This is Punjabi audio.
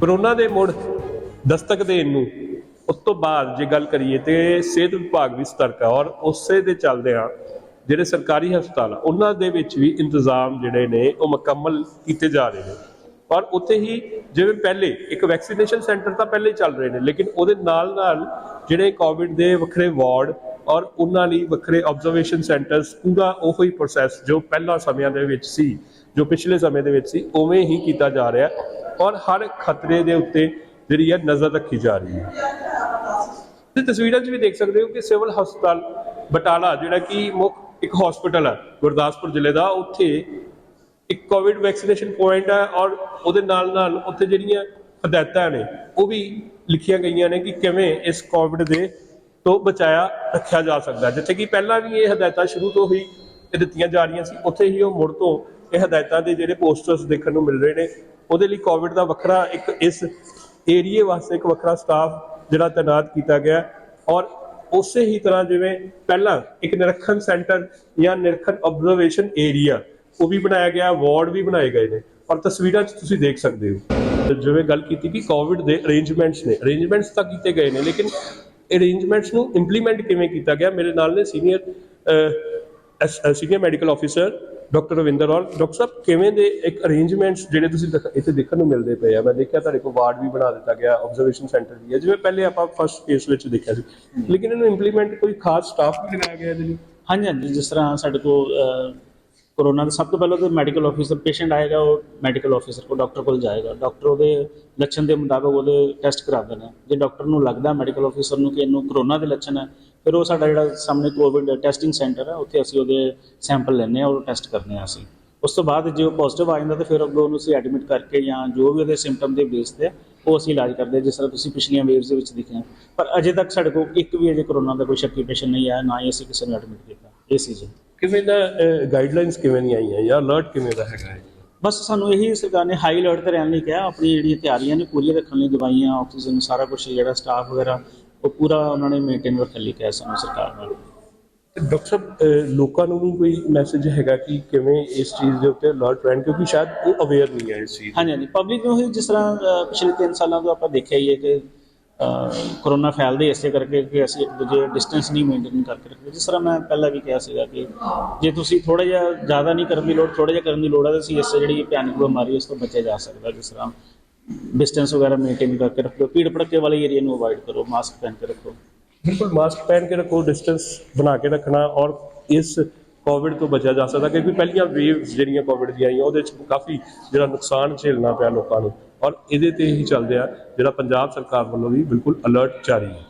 ਕਰੋਨਾ ਦੇ ਮੁੜ ਦਸਤਕ ਦੇਣ ਨੂੰ ਉਸ ਤੋਂ ਬਾਅਦ ਜੇ ਗੱਲ ਕਰੀਏ ਤੇ ਸਿਹਤ ਵਿਭਾਗ ਵੀ ਸਤਰਕ ਹੈ ਔਰ ਉਸੇ ਦੇ ਚੱਲਦੇ ਆ ਜਿਹੜੇ ਸਰਕਾਰੀ ਹਸਪਤਾਲ ਆ, ਉਹਨਾਂ ਦੇ ਵਿੱਚ ਵੀ ਇੰਤਜ਼ਾਮ ਜਿਹੜੇ ਨੇ ਉਹ ਮੁਕੰਮਲ ਕੀਤੇ ਜਾ ਰਹੇ ਨੇ। ਔਰ ਉੱਥੇ ਹੀ ਜਿਵੇਂ ਪਹਿਲੇ ਇੱਕ ਵੈਕਸੀਨੇਸ਼ਨ ਸੈਂਟਰ ਤਾਂ ਪਹਿਲੇ ਹੀ ਚੱਲ ਰਹੇ ਨੇ, ਲੇਕਿਨ ਉਹਦੇ ਨਾਲ ਨਾਲ ਜਿਹੜੇ ਕੋਵਿਡ ਦੇ ਵੱਖਰੇ ਵਾਰਡ ਔਰ ਉਹਨਾਂ ਲਈ ਵੱਖਰੇ ਆਬਜ਼ਰਵੇਸ਼ਨ ਸੈਂਟਰਸ ਪੂਰਾ ਹੀ ਪ੍ਰੋਸੈਸ ਜੋ ਪਹਿਲਾਂ ਸਮਿਆਂ ਦੇ ਵਿੱਚ ਸੀ, ਜੋ ਪਿਛਲੇ ਸਮੇਂ ਦੇ ਵਿੱਚ ਸੀ, ਉਵੇਂ ਹੀ ਕੀਤਾ ਜਾ ਰਿਹਾ। ਔਰ ਹਰ ਖਤਰੇ ਦੇ ਉੱਤੇ ਜਿਹੜੀ ਹੈ ਨਜ਼ਰ ਰੱਖੀ ਜਾ ਰਹੀ ਹੈ। ਤੇ ਤਸਵੀਰਾਂ 'ਚ ਵੀ ਦੇਖ ਸਕਦੇ ਹੋ ਕਿ ਸਿਵਲ ਹਸਪਤਾਲ ਬਟਾਲਾ, ਜਿਹੜਾ ਕਿ ਮੁੱਖ ਇੱਕ ਹਸਪੀਟਲ ਹੈ, ਗੁਰਦਾਸਪੁਰ ਜ਼ਿਲ੍ਹੇ ਦਾ, ਉੱਥੇ ਇੱਕ ਕੋਵਿਡ ਵੈਕਸੀਨੇਸ਼ਨ ਪੁਆਇੰਟ ਹੈ ਔਰ ਉਹਦੇ ਨਾਲ ਨਾਲ ਉੱਥੇ ਜਿਹੜੀਆਂ ਹਦਾਇਤਾਂ ਨੇ, ਉਹ ਵੀ ਲਿਖੀਆਂ ਗਈਆਂ ਨੇ ਕਿ ਕਿਵੇਂ ਇਸ ਕੋਵਿਡ ਦੇ ਤੋਂ ਬਚਾਇਆ ਰੱਖਿਆ ਜਾ ਸਕਦਾ ਜਿੱਥੇ ਕਿ ਪਹਿਲਾਂ ਵੀ ਇਹ ਹਦਾਇਤਾਂ ਸ਼ੁਰੂ ਤੋਂ ਹੀ ਦਿੱਤੀਆਂ ਜਾ ਰਹੀਆਂ ਸੀ, ਉੱਥੇ ਹੀ ਉਹ ਮੁੜ ਤੋਂ ਇਹ ਹਦਾਇਤਾਂ ਦੇ ਜਿਹੜੇ ਪੋਸਟਰਸ ਦੇਖਣ ਨੂੰ ਮਿਲ ਰਹੇ ਨੇ ਉਹਦੇ ਲਈ ਕੋਵਿਡ ਦਾ ਵੱਖਰਾ ਇੱਕ ਇਸ ਏਰੀਏ ਵਾਸਤੇ ਇੱਕ ਵੱਖਰਾ ਸਟਾਫ ਜਿਹੜਾ ਤਾਇਨਾਤ ਕੀਤਾ ਗਿਆ। ਔਰ ਉਸੇ ਹੀ ਤਰ੍ਹਾਂ ਜਿਵੇਂ ਪਹਿਲਾਂ ਇੱਕ ਨਿਰਖਣ ਸੈਂਟਰ ਜਾਂ ਨਿਰਖਣ ਆਬਜ਼ਰਵੇਸ਼ਨ ਏਰੀਆ ਉਹ ਵੀ ਬਣਾਇਆ ਗਿਆ ਵਾਰਡ ਵੀ ਬਣਾਏ ਗਏ ਨੇ। ਔਰ ਤਸਵੀਰਾਂ 'ਚ ਤੁਸੀਂ ਦੇਖ ਸਕਦੇ ਹੋ। ਜਿਵੇਂ ਗੱਲ ਕੀਤੀ ਕਿ ਕੋਵਿਡ ਦੇ ਅਰੇਂਜਮੈਂਟਸ ਨੇ। ਅਰੇਂਜਮੈਂਟਸ ਤਾਂ ਕੀਤੇ ਗਏ ਨੇ, ਲੇਕਿਨ ਅਰੇਂਜਮੈਂਟਸ ਨੂੰ ਇੰਪਲੀਮੈਂਟ ਕਿਵੇਂ ਕੀਤਾ ਗਿਆ? ਮੇਰੇ ਨਾਲ ਨੇ senior senior medical officer doctor Ravinder ਔਰ ਡਾਕਟਰ ਸਾਹਿਬ ਕਿਵੇਂ ਦੇ ਇੱਕ ਅਰੇਂਜਮੈਂਟਸ ਜਿਹੜੇ ਤੁਸੀਂ ਇੱਥੇ ਦੇਖਣ ਨੂੰ ਮਿਲਦੇ ਪਏ ਆ? ਮੈਂ ਦੇਖਿਆ ਤੁਹਾਡੇ ਕੋਲ ਵਾਰਡ ਵੀ ਬਣਾ ਦਿੱਤਾ ਗਿਆ ਆਬਜ਼ਰਵੇਸ਼ਨ ਸੈਂਟਰ ਵੀ ਹੈ ਜਿਵੇਂ ਪਹਿਲੇ ਆਪਾਂ ਫਸਟ ਕੇਸ ਵਿੱਚ ਦੇਖਿਆ ਸੀ। ਲੇਕਿਨ ਇਹਨੂੰ ਇੰਪਲੀਮੈਂਟ ਕੋਈ ਖਾਸ ਸਟਾਫ ਵੀ ਲਗਾਇਆ ਗਿਆ ਇਹਦੇ ਲਈ? ਹਾਂਜੀ ਹਾਂਜੀ ਜਿਸ ਤਰ੍ਹਾਂ ਸਾਡੇ ਕੋਲ ਅਹ, ਕੋਰੋਨਾ ਦਾ ਸਭ ਤੋਂ ਪਹਿਲਾਂ ਤਾਂ ਮੈਡੀਕਲ ਆਫੀਸਰ ਪੇਸ਼ੈਂਟ ਆਏਗਾ ਉਹ ਮੈਡੀਕਲ ਆਫੀਸਰ ਕੋਲ ਡਾਕਟਰ ਕੋਲ ਜਾਏਗਾ। ਡਾਕਟਰ ਉਹਦੇ ਲੱਛਣ ਦੇ ਮੁਤਾਬਕ ਉਹਦੇ ਟੈਸਟ ਕਰਾਉਂਦੇ ਨੇ ਜੇ ਡਾਕਟਰ ਨੂੰ ਲੱਗਦਾ ਮੈਡੀਕਲ ਆਫੀਸਰ ਨੂੰ ਕਿ ਇਹਨੂੰ ਕਰੋਨਾ ਦੇ ਲੱਛਣ ਹੈ ਫਿਰ ਉਹ ਸਾਡਾ ਜਿਹੜਾ ਸਾਹਮਣੇ ਕੋਵਿਡ ਟੈਸਟਿੰਗ ਸੈਂਟਰ ਹੈ ਉੱਥੇ ਅਸੀਂ ਉਹਦੇ ਸੈਂਪਲ ਲੈਂਦੇ ਹਾਂ ਔਰ ਟੈਸਟ ਕਰਦੇ ਹਾਂ ਅਸੀਂ। ਉਸ ਤੋਂ ਬਾਅਦ ਜੇ ਉਹ ਪੋਜ਼ਿਟਿਵ ਆ ਜਾਂਦਾ ਤਾਂ ਫਿਰ ਅੱਗੋਂ ਉਹਨੂੰ ਅਸੀਂ ਐਡਮਿਟ ਕਰਕੇ ਜਾਂ ਜੋ ਵੀ ਉਹਦੇ ਸਿੰਪਟਮ ਦੇ ਬੇਸ ਤੇ ਉਹ ਅਸੀਂ ਇਲਾਜ ਕਰਦੇ ਹਾਂ ਜਿਸ ਤਰ੍ਹਾਂ ਤੁਸੀਂ ਪਿਛਲੀਆਂ ਵੇਵਸ ਦੇ ਵਿੱਚ ਦੇਖਿਆ। ਪਰ ਅਜੇ ਤੱਕ ਸਾਡੇ ਕੋਲ ਇੱਕ ਵੀ ਅਜੇ ਕਰੋਨਾ ਦਾ ਕੋਈ ਸ਼ੱਕੀ ਪੇਸ਼ੈਂਟ ਨਹੀਂ ਆਇਆ ਨਾ ਹੀ ਅਸੀਂ ਕਿਸੇ ਨੂੰ ਐਡਮਿਟ ਕੀਤਾ। ਇਹ ਸੀ ਜੀ। ਕਿਵੇਂ ਦਾ ਗਾਈਡਲਾਈਨਸ ਕਿਵੇਂ ਦੀਆਂ ਆਈਆਂ ਜਾਂ ਅਲਰਟ ਕਿਵੇਂ ਦਾ ਹੈਗਾ ਹੈ? ਬਸ ਸਾਨੂੰ ਇਹੀ ਸਰਕਾਰ ਨੇ ਹਾਈ ਅਲਰਟ ਤੇ ਰਹਿਣ ਲਈ ਕਿਹਾ ਆਪਣੀ ਜਿਹੜੀਆਂ ਤਿਆਰੀਆਂ ਨੇ ਪੂਰੀਆਂ ਰੱਖਣ ਲਈ ਦਵਾਈਆਂ ਆਕਸੀਜਨ ਸਾਰਾ ਕੁਝ ਜਿਹੜਾ ਸਟਾਫ ਵਗੈਰਾ ਉਹ ਪੂਰਾ ਉਹਨਾਂ ਨੇ ਮੇਨਟੇਨ ਰੱਖਣ ਲਈ ਕਿਹਾ ਸਾਨੂੰ ਸਰਕਾਰ ਨਾਲ। ਡਾਕਟਰ ਸਾਹਿਬ ਲੋਕਾਂ ਨੂੰ ਵੀ ਕੋਈ ਮੈਸੇਜ ਹੈਗਾ ਕਿ ਕਿਵੇਂ ਇਸ ਚੀਜ਼ ਦੇ ਉੱਤੇ ਅਲਰਟ ਰਹਿਣ ਕਿਉਂਕਿ ਸ਼ਾਇਦ ਉਹ ਅਵੇਅਰ ਨਹੀਂ ਹੈ ਇਸ ਚੀਜ਼ ਹਾਂਜੀ ਹਾਂਜੀ। ਪਬਲਿਕ ਨੂੰ ਜਿਸ ਤਰ੍ਹਾਂ ਪਿਛਲੇ 3 ਸਾਲਾਂ ਤੋਂ ਆਪਾਂ ਦੇਖਿਆ ਹੀ ਹੈ ਕਿ ਕਰੋਨਾ ਫੈਲਦੇ ਇਸੇ ਕਰਕੇ ਕਿ ਅਸੀਂ ਇੱਕ ਦੂਜੇ ਡਿਸਟੈਂਸ ਨਹੀਂ ਮੇਨਟੇਨ ਕਰਕੇ ਰੱਖਦੇ। ਜਿਸ ਤਰ੍ਹਾਂ ਮੈਂ ਪਹਿਲਾਂ ਵੀ ਕਿਹਾ ਸੀਗਾ ਕਿ ਜੇ ਤੁਸੀਂ ਥੋੜਾ ਜਿਹਾ ਜ਼ਿਆਦਾ ਨਹੀਂ ਕਰਨ ਦੀ ਲੋੜ ਥੋੜਾ ਜਿਹਾ ਕਰਨ ਦੀ ਲੋੜ ਹੈ ਤਾਂ ਅਸੀਂ ਇਸ ਜਿਹੜੀ ਭਿਆਨਕ ਬਿਮਾਰੀ ਉਸ ਤੋਂ ਬਚਿਆ ਜਾ ਸਕਦਾ ਜਿਸ ਤਰ੍ਹਾਂ ਡਿਸਟੈਂਸ ਵਗੈਰਾ ਮੇਨਟੇਨ ਕਰਕੇ ਰੱਖੋ, ਭੀੜ ਭੜੱਕੇ ਵਾਲੇ ਏਰੀਆ ਨੂੰ ਅਵੋਇਡ ਕਰੋ ਮਾਸਕ ਪਹਿਨ ਕੇ ਰੱਖੋ। ਬਿਲਕੁਲ ਮਾਸਕ ਪਹਿਨ ਕੇ ਰੱਖੋ ਡਿਸਟੈਂਸ ਬਣਾ ਕੇ ਰੱਖਣਾ ਔਰ ਇਸ ਕੋਵਿਡ ਤੋਂ ਬਚਿਆ ਜਾ ਸਕਦਾ, ਕਿਉਂਕਿ ਪਹਿਲੀਆਂ ਵੇਵਸ ਜਿਹੜੀਆਂ ਕੋਵਿਡ ਦੀਆਂ ਆਈਆਂ, ਉਹਦੇ ਵਿੱਚ ਕਾਫੀ ਜਿਹੜਾ ਨੁਕਸਾਨ ਝੇਲਣਾ ਪਿਆ ਲੋਕਾਂ ਨੂੰ। ਔਰ ਇਹਦੇ ਤੇ ਹੀ ਚੱਲਦੇ ਆ, ਜਿਹੜਾ ਪੰਜਾਬ ਸਰਕਾਰ ਵੱਲੋਂ ਵੀ ਬਿਲਕੁਲ ਅਲਰਟ ਜਾਰੀ ਹੈ।